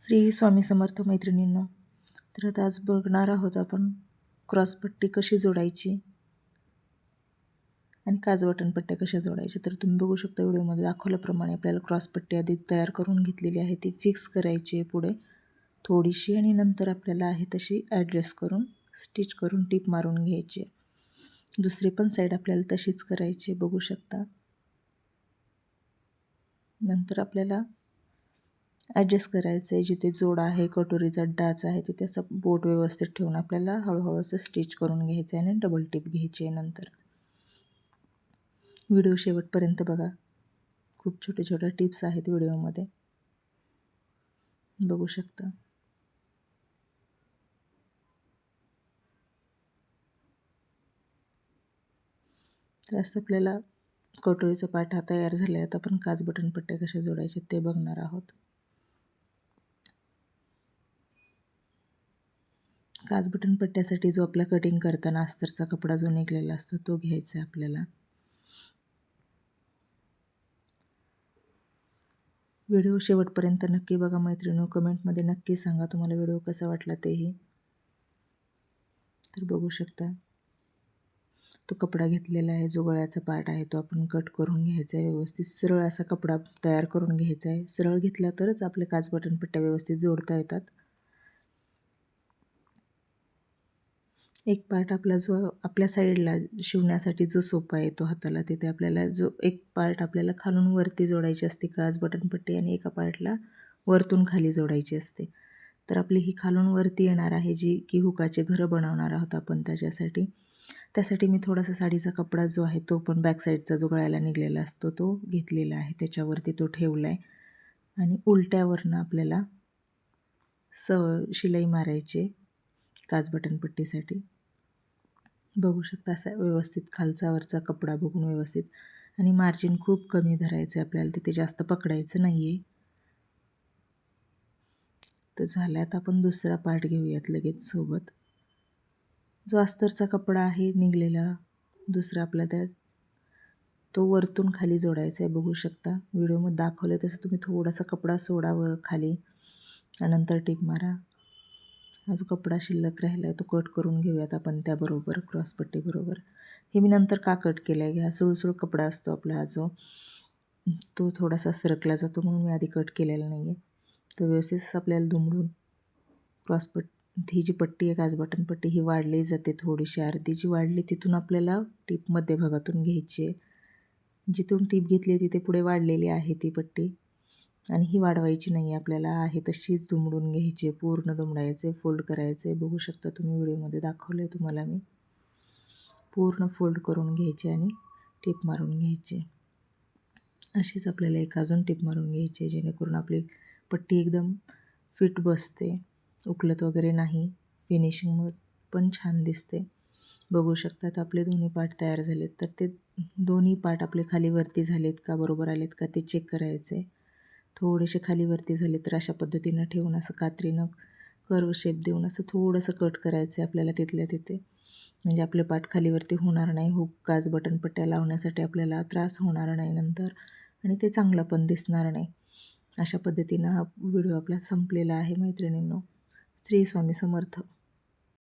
श्री स्वामी समर्थ मैत्रिणींनो तर आता आज बघणार आहोत आपण क्रॉसपट्टी कशी जोडायची आणि काजबटन पट्ट्या कशा जोडायच्या. तर तुम्ही बघू शकता व्हिडिओमध्ये दाखवल्याप्रमाणे आपल्याला क्रॉसपट्टी आधी तयार करून घेतलेली आहे. ती फिक्स करायची आहे पुढे. थोडीशी आणि नंतर आपल्याला आहे तशी ॲडजस्ट करून स्टिच करून टीप मारून घ्यायची आहे. दुसरी पण साईड आपल्याला तशीच करायची बघू शकता. नंतर आपल्याला ॲडजस्ट करायचं आहे. जिथे जोड आहे कटोरीचा डाच आहे तिथे असं बोट व्यवस्थित ठेवून आपल्याला हळूहळू असं स्टिच करून घ्यायचं आहे आणि डबल टिप घ्यायची आहे नंतर. व्हिडिओ शेवटपर्यंत बघा. खूप छोट्या छोट्या टिप्स आहेत व्हिडिओमध्ये बघू शकता. तर असं आपल्याला कटोरीचा पाठ हा तयार झाला आहे आता आपण काच बटन पट्ट्या कशा जोडायच्या ते बघणार आहोत. काच बटन पट्ट्यासाठी जो आपला कटिंग करताना अस्तरचा कपडा जो निघलेला असतो तो घ्यायचा आहे आपल्याला. व्हिडिओ शेवटपर्यंत नक्की बघा मैत्रिणी. कमेंटमध्ये नक्की सांगा तुम्हाला व्हिडिओ कसा वाटला तेही. तर बघू शकता. तो कपडा घेतलेला आहे जो गळ्याचा पार्ट आहे तो आपण कट करून घ्यायचा आहे व्यवस्थित सरळ असा कपडा तयार करून घ्यायचा आहे. सरळ घेतला तरच आपले काच बटन पट्ट्या व्यवस्थित जोडता येतात. एक पार्ट आपला जो आपल्या साईडला शिवण्यासाठी जो सोपा येतो हाताला तिथे आपल्याला जो एक पार्ट आपल्याला खालून वरती जोडायची असते काच बटनपट्टी आणि एका पार्टला वरतून खाली जोडायची असते. तर आपली ही खालून वरती येणार आहे जी की हुकाचे घरं बनवणार आहोत आपण त्याच्यासाठी. त्यासाठी मी थोडासा साडीचा कपडा जो आहे तो पण बॅक साईडचा जो गळ्याला निघलेला असतो तो घेतलेला आहे. त्याच्यावरती तो ठेवला आहे आणि उलट्यावरनं आपल्याला स शिलाई मारायची काच बटनपट्टीसाठी. बघू शकता असा व्यवस्थित खालचा वरचा कपडा बघून व्यवस्थित. आणि मार्जिन खूप कमी धरायचं आहे आपल्याला तिथे जास्त पकडायचं नाही आहे तर झाल्यात आपण दुसरा पार्ट घेऊयात लगेच सोबत. जो अस्तरचा कपडा आहे निघलेला दुसरा आपला त्यात तो वरतून खाली जोडायचा आहे बघू शकता. व्हिडिओमध्ये दाखवलं तसं तुम्ही थोडासा कपडा सोडा वर खाली नंतर टीप मारा. हा जो कपडा शिल्लक राहिला आहे तो कट करून घेऊयात आपण त्याबरोबर क्रॉसपट्टीबरोबर हे मी नंतर का कट केलं आहे हा सुळसुळ कपडा असतो आपला हा जो तो थोडासा सरकला जातो म्हणून मी आधी कट केलेला नाही आहे तो व्यवस्थित आपल्याला दुमडून क्रॉसपट ही जी पट्टी आहे काजबटन बटन ही वाढली जाते थोडीशी अर्धी. जी वाढली तिथून आपल्याला टीप मध्यभागातून घ्यायची आहे. जिथून टीप घेतली तिथे पुढे वाढलेली आहे ती पट्टी. आणि ही वाढवायची नाही आपल्याला. आहे तशीच दुमडून घ्यायची पूर्ण दुमडायचे फोल्ड करायचे. बघू शकता तुम्ही व्हिडिओमध्ये दाखवलं आहे तुम्हाला मी. पूर्ण फोल्ड करून घ्यायचे आणि टीप मारून घ्यायचे. अशीच आपल्याला एक अजून टीप मारून घ्यायची आहे जेणेकरून आपली पट्टी एकदम फिट बसते. उकलत वगैरे नाही. फिनिशिंग पण छान दिसते. बघू शकतात आपले दोन्ही पार्ट तयार झालेत. तर ते दोन्ही पार्ट आपले खाली वरती झालेत का बरोबर आलेत का ते चेक करायचे थोडेसे खालीवरती झाले तर अशा पद्धतीनं ठेवून असं कात्रीनं कर्व शेप देऊन असं थोडंसं कट करायचं आहे आपल्याला तिथल्या तिथे. म्हणजे आपले पाठ खालीवरती होणार नाही. हुक काज बटन पट्ट्या लावण्यासाठी आपल्याला त्रास होणार नाही नंतर आणि ते चांगलं पण दिसणार नाही. अशा पद्धतीनं हा व्हिडिओ आपला संपलेला आहे मैत्रिणींनो. श्री स्वामी समर्थ.